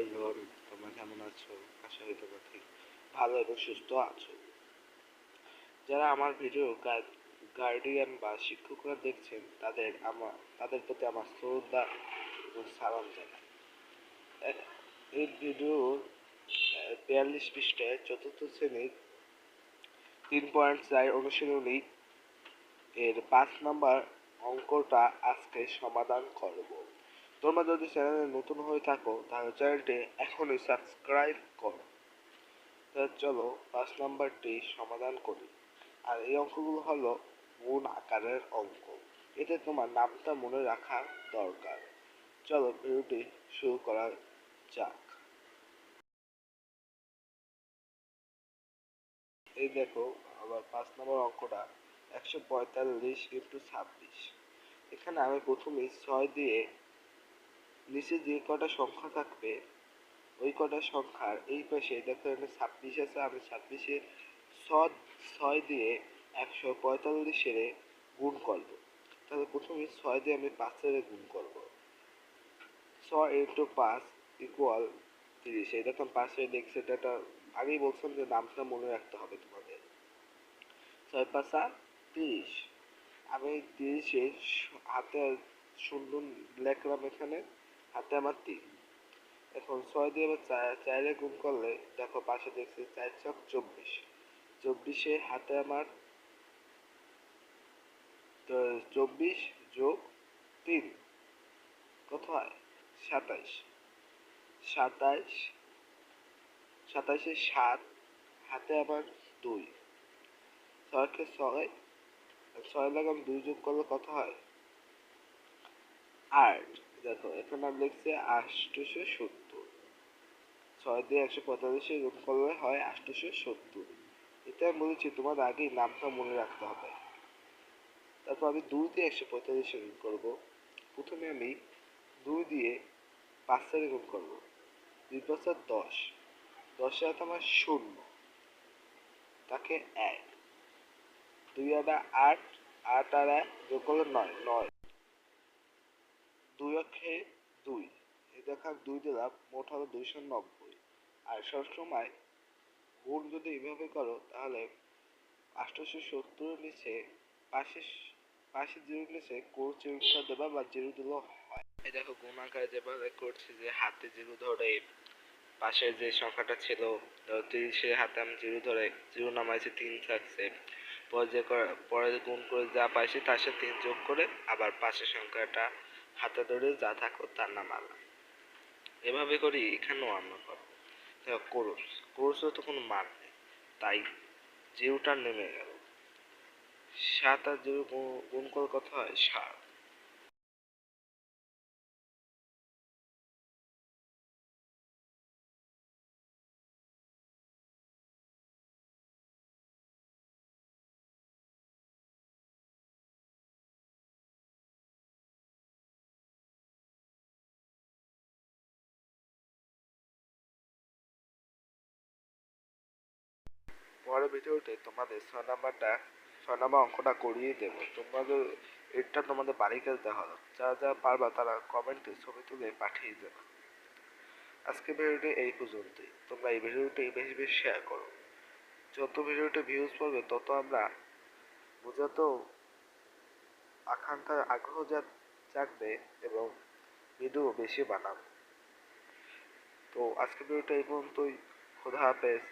Everyone তোমরা কেমন আছো? আশা করি তোমরা ঠিক ভালো এবং সুস্থ আছো। যারা আমার ভিডিও গার্ডিয়ান বা শিক্ষকরা দেখছেন, তাদের আমার তাদের প্রতি আমার শ্রদ্ধা এবং সালাম জানাই। এই ভিডিওর বিয়াল্লিশ পৃষ্ঠায় চতুর্থ শ্রেণির তিন পয়েন্ট চার অনুশীলনী এর পাঁচ নাম্বার অঙ্কটা আজকে সমাধান করব। তোমরা যদি চ্যানেলে নতুন হয়ে থাকো, তাহলে চ্যানেলটি এখনই সাবস্ক্রাইব করো। তাহলে চলো, পাঁচ নাম্বারটি সমাধান করি। আর এই অঙ্কগুলো হলো গুণ আকারের অঙ্ক। এতে তোমার নামটা মনে রাখা দরকার। চলো, ভিডিওটি শুরু করা যাক। এই দেখো আবার পাঁচ নম্বর অঙ্কটা একশো পঁয়তাল্লিশ ইন্টু ছাব্বিশ। এখানে আমি প্রথমে ছয় দিয়ে নিচে যে কটা সংখ্যা থাকবে, ওই কটা সংখ্যার এই পাশে দেখো এখানে ছাব্বিশ আছে, আমি ছাব্বিশে ছয় দিয়ে একশো পঁয়তাল্লিশের গুণ করব। তাহলে প্রথমে ছয় দিয়ে আমি পাঁচের গুণ করব। ছয় ইন্টু পাঁচ ইকুয়াল তিরিশ এই দেখুন পাশে দেখছি এটা একটা আগেই বলছিলাম যে নামটা মনে রাখতে হবে তোমাদের। ছয় পাঁচা তিরিশ, আমি তিরিশে হাতে শূন্য লিখলাম এখানে। হাতে আমার তিন এখন ছয় দিয়ে চারে গুণ করলে দেখো পাশে দেখছি চার ছক চব্বিশ। চব্বিশে হাতে আমার চব্বিশ যোগ তিন, কত হয়? সাতাইশ। সাতাইশ, সাতাইশে সাত, হাতে আমার দুই। ছয়কে ছয় ছয় লাগাম দুই যোগ করলে কত হয়? আট। দেখো, এখানে আমি লিখছি আষ্টশো সত্তর। ছয় দিয়ে একশো পঁয়তাল্লিশে গুণ করলে হয় আষ্টশো সত্তর। এটা আমি বলেছি, তোমার আগেই নামটা মনে রাখতে হবে। তারপর আমি দুই দিয়ে একশো পঁয়তাল্লিশে গুণ করব। প্রথমে আমি দুই দিয়ে পাঁচ সাথে গুণ করব। দুই পাঁচা দশ। দশে হাতে আমার শূন্য। তাকে এক। দুই আটা আট আট আর এক যোগ করলে নয়। নয়। দুই অক্ষে দুই। দেখা দুই দিলাম মোট হলো দুইশো নব্বই। আর সবসময় গুণ যদি এইভাবে করো, তাহলে আটশোশো সত্তরের নিচে পাশে পাশে জিরো নিচে কোর চিরুটা দেবা বা জিরো দিলেও হয়। এই দেখো গুণ আকারে যেভাবে করছি যে হাতে জিরো ধরে পাশের যে সংখ্যাটা ছিল, ধরো তিরিশের হাতে আমি জিরো ধরে, জিরো নামাইছি তিন থাকছে। পরে যে করে- পরে গুণ করে যা পাইছি তার সাথে তিন যোগ করে আবার পাশের সংখ্যাটা হাতে ধরে যা থাকো তার নাম আল্লাহ। এভাবে করি এখানেও আমরা পাবো। কোরস কোরসের তো কোনো মান নেই। তাই জিরোটা নেমে গেল। সাত আর জিরো গুণ- করে কত হয়, সাত। পরের ভিডিওতে তোমাদের ছয় নাম্বারটা ছয় নাম্বার অঙ্কটা করিয়ে দেবো। তোমাদের এটা তোমাদের বাড়ি কাজ দেওয়া যারা যারা পারবা তারা কমেন্টে ছবি তুলে পাঠিয়ে দেবে। আজকে ভিডিওটি এই পর্যন্তই। তোমরা এই ভিডিওটি বেশি বেশি শেয়ার করো। যত ভিডিওতে ভিউজ পড়বে তত আমরা বোঝাতেও আকাঙ্ক্ষার আগ্রহ যা জাগবে এবং ভিডিও বেশি বানাবো। তো আজকে ভিডিওটা এই পর্যন্তই। খোদা হাফেজ।